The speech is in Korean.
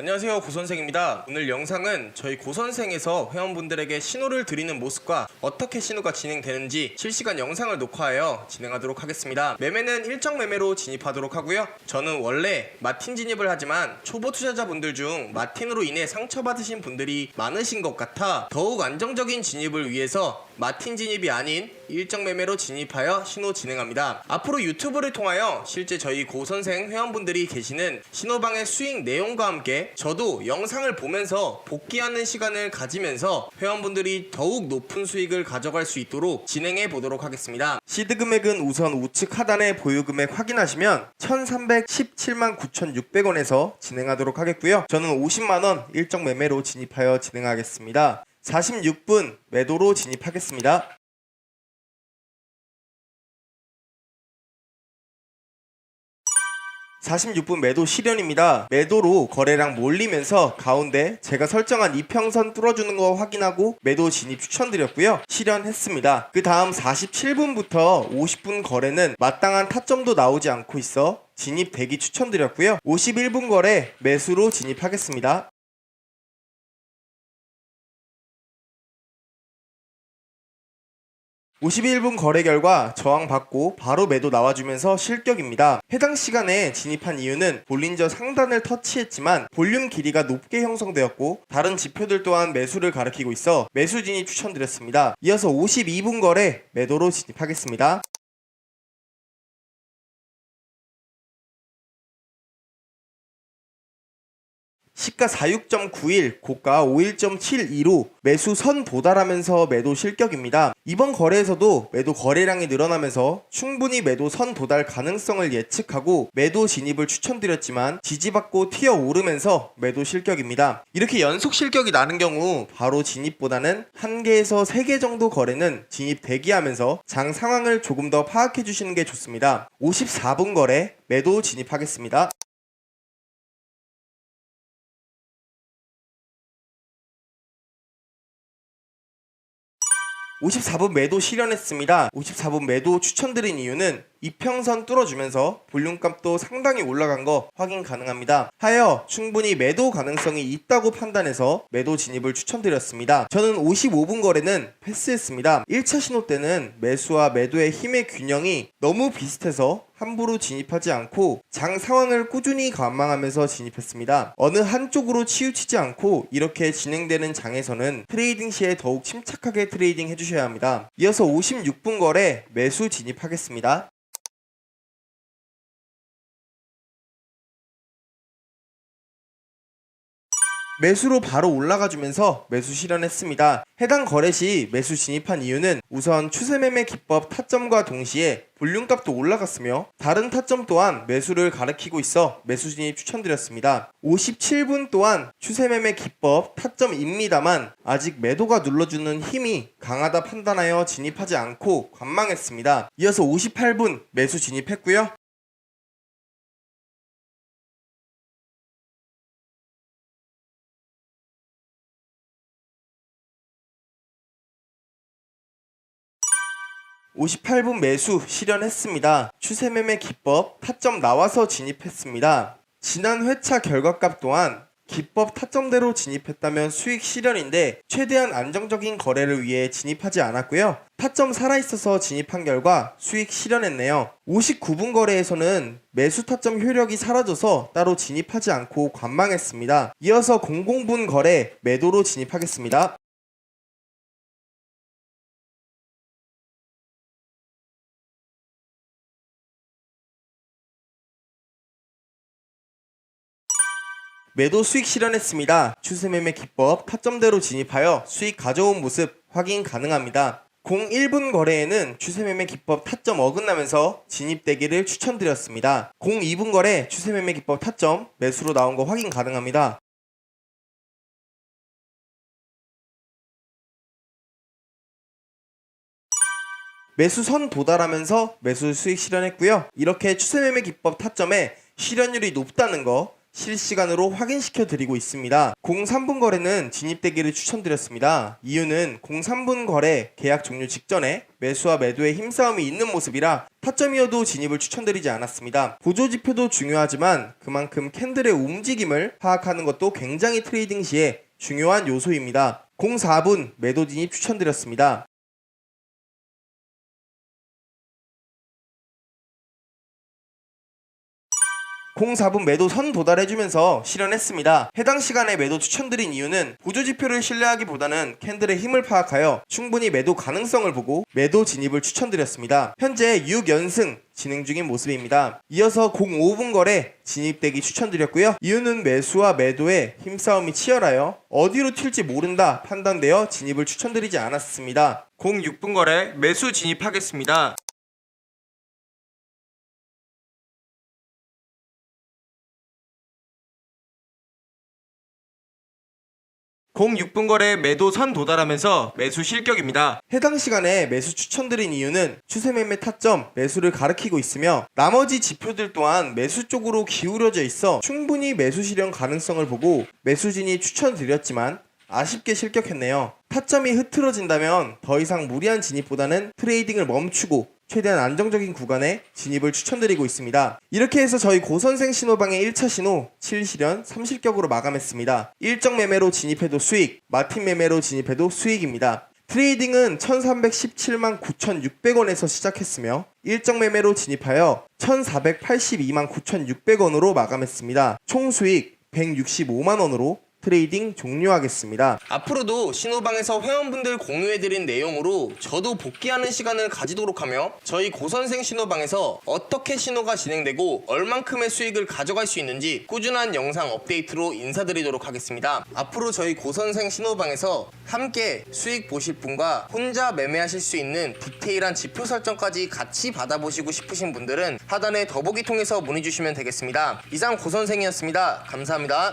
안녕하세요 고선생입니다. 오늘 영상은 저희 고선생에서 회원분들에게 신호를 드리는 모습과 어떻게 신호가 진행되는지 실시간 영상을 녹화하여 진행하도록 하겠습니다. 매매는 일정 매매로 진입하도록 하고요. 저는 원래 마틴 진입을 하지만 초보 투자자분들 중 마틴으로 인해 상처받으신 분들이 많으신 것 같아 더욱 안정적인 진입을 위해서 마틴 진입이 아닌 일정 매매로 진입하여 신호 진행합니다. 앞으로 유튜브를 통하여 실제 저희 고선생 회원분들이 계시는 신호방의 수익 내용과 함께 저도 영상을 보면서 복귀하는 시간을 가지면서 회원분들이 더욱 높은 수익을 가져갈 수 있도록 진행해 보도록 하겠습니다. 시드 금액은 우선 우측 하단에 보유 금액 확인하시면 1317만 9,600원에서 진행하도록 하겠고요. 저는 50만원 일정 매매로 진입하여 진행하겠습니다. 46분 매도로 진입하겠습니다. 46분 매도 실현입니다. 매도로 거래량 몰리면서 가운데 제가 설정한 이평선 뚫어주는 거 확인하고 매도 진입 추천드렸고요. 실현했습니다. 그 다음 47분부터 50분 거래는 마땅한 타점도 나오지 않고 있어 진입 대기 추천드렸고요. 51분 거래 매수로 진입하겠습니다. 51분 거래 결과 저항받고 바로 매도 나와주면서 실격입니다. 해당 시간에 진입한 이유는 볼린저 상단을 터치했지만 볼륨 길이가 높게 형성되었고 다른 지표들 또한 매수를 가리키고 있어 매수 진입 추천드렸습니다. 이어서 52분 거래 매도로 진입하겠습니다. 시가 46.91, 고가 51.72로 매수 선 도달하면서 매도 실격입니다. 이번 거래에서도 매도 거래량이 늘어나면서 충분히 매도 선 도달 가능성을 예측하고 매도 진입을 추천드렸지만 지지받고 튀어 오르면서 매도 실격입니다. 이렇게 연속 실격이 나는 경우 바로 진입보다는 한 개에서 세 개 정도 거래는 진입 대기하면서 장 상황을 조금 더 파악해 주시는 게 좋습니다. 54분 거래 매도 진입하겠습니다. 54분 매도 실현했습니다. 54분 매도 추천드린 이유는 이평선 뚫어주면서 볼륨값도 상당히 올라간 거 확인 가능합니다. 하여 충분히 매도 가능성이 있다고 판단해서 매도 진입을 추천드렸습니다. 저는 55분 거래는 패스했습니다. 1차 신호 때는 매수와 매도의 힘의 균형이 너무 비슷해서 함부로 진입하지 않고 장 상황을 꾸준히 관망하면서 진입했습니다. 어느 한쪽으로 치우치지 않고 이렇게 진행되는 장에서는 트레이딩 시에 더욱 침착하게 트레이딩 해주셔야 합니다. 이어서 56분 거래 매수 진입하겠습니다. 매수로 바로 올라가주면서 매수 실현했습니다. 해당 거래 시 매수 진입한 이유는 우선 추세 매매 기법 타점과 동시에 볼륨값도 올라갔으며 다른 타점 또한 매수를 가리키고 있어 매수 진입 추천드렸습니다. 57분 또한 추세 매매 기법 타점입니다만 아직 매도가 눌러주는 힘이 강하다 판단하여 진입하지 않고 관망했습니다. 이어서 58분 매수 진입했고요. 58분 매수 실현했습니다. 추세 매매 기법 타점 나와서 진입했습니다. 지난 회차 결과값 또한 기법 타점대로 진입했다면 수익 실현인데 최대한 안정적인 거래를 위해 진입하지 않았고요. 타점 살아있어서 진입한 결과 수익 실현했네요. 59분 거래에서는 매수 타점 효력이 사라져서 따로 진입하지 않고 관망했습니다. 이어서 00분 거래 매도로 진입하겠습니다. 매도 수익 실현했습니다. 추세 매매 기법 타점대로 진입하여 수익 가져온 모습 확인 가능합니다. 01분 거래에는 추세 매매 기법 타점 어긋나면서 진입되기를 추천드렸습니다. 02분 거래 추세 매매 기법 타점 매수로 나온 거 확인 가능합니다. 매수 선 도달하면서 매수 수익 실현했고요. 이렇게 추세 매매 기법 타점에 실현율이 높다는 거 실시간으로 확인시켜 드리고 있습니다. 03분 거래는 진입되기를 추천드렸습니다. 이유는 03분 거래 계약 종료 직전에 매수와 매도의 힘싸움이 있는 모습이라 타점이어도 진입을 추천드리지 않았습니다. 보조 지표도 중요하지만 그만큼 캔들의 움직임을 파악하는 것도 굉장히 트레이딩 시에 중요한 요소입니다. 04분 매도 진입 추천드렸습니다. 04분 매도 선 도달해주면서 실현했습니다. 해당 시간에 매도 추천드린 이유는 보조지표를 신뢰하기보다는 캔들의 힘을 파악하여 충분히 매도 가능성을 보고 매도 진입을 추천드렸습니다. 현재 6연승 진행 중인 모습입니다. 이어서 05분 거래 진입되기 추천드렸고요. 이유는 매수와 매도의 힘싸움이 치열하여 어디로 튈지 모른다 판단되어 진입을 추천드리지 않았습니다. 06분 거래 매수 진입하겠습니다. 06분 거래 매도 선 도달하면서 매수 실격입니다. 해당 시간에 매수 추천드린 이유는 추세 매매 타점 매수를 가리키고 있으며 나머지 지표들 또한 매수 쪽으로 기울어져 있어 충분히 매수 실현 가능성을 보고 매수 진입 추천드렸지만 아쉽게 실격했네요. 타점이 흐트러진다면 더 이상 무리한 진입보다는 트레이딩을 멈추고 최대한 안정적인 구간에 진입을 추천드리고 있습니다. 이렇게 해서 저희 고선생 신호방의 1차 신호 7실현 3실격으로 마감했습니다. 일정 매매로 진입해도 수익, 마틴 매매로 진입해도 수익입니다. 트레이딩은 1317만 9,600원에서 시작했으며 일정 매매로 진입하여 1482만 9,600원으로 마감했습니다. 총 수익 165만 원으로 트레이딩 종료하겠습니다. 앞으로도 신호방에서 회원분들 공유해드린 내용으로 저도 복귀하는 시간을 가지도록 하며 저희 고선생 신호방에서 어떻게 신호가 진행되고 얼만큼의 수익을 가져갈 수 있는지 꾸준한 영상 업데이트로 인사드리도록 하겠습니다. 앞으로 저희 고선생 신호방에서 함께 수익 보실 분과 혼자 매매하실 수 있는 디테일한 지표 설정까지 같이 받아보시고 싶으신 분들은 하단의 더보기 통해서 문의 주시면 되겠습니다. 이상 고선생이었습니다. 감사합니다.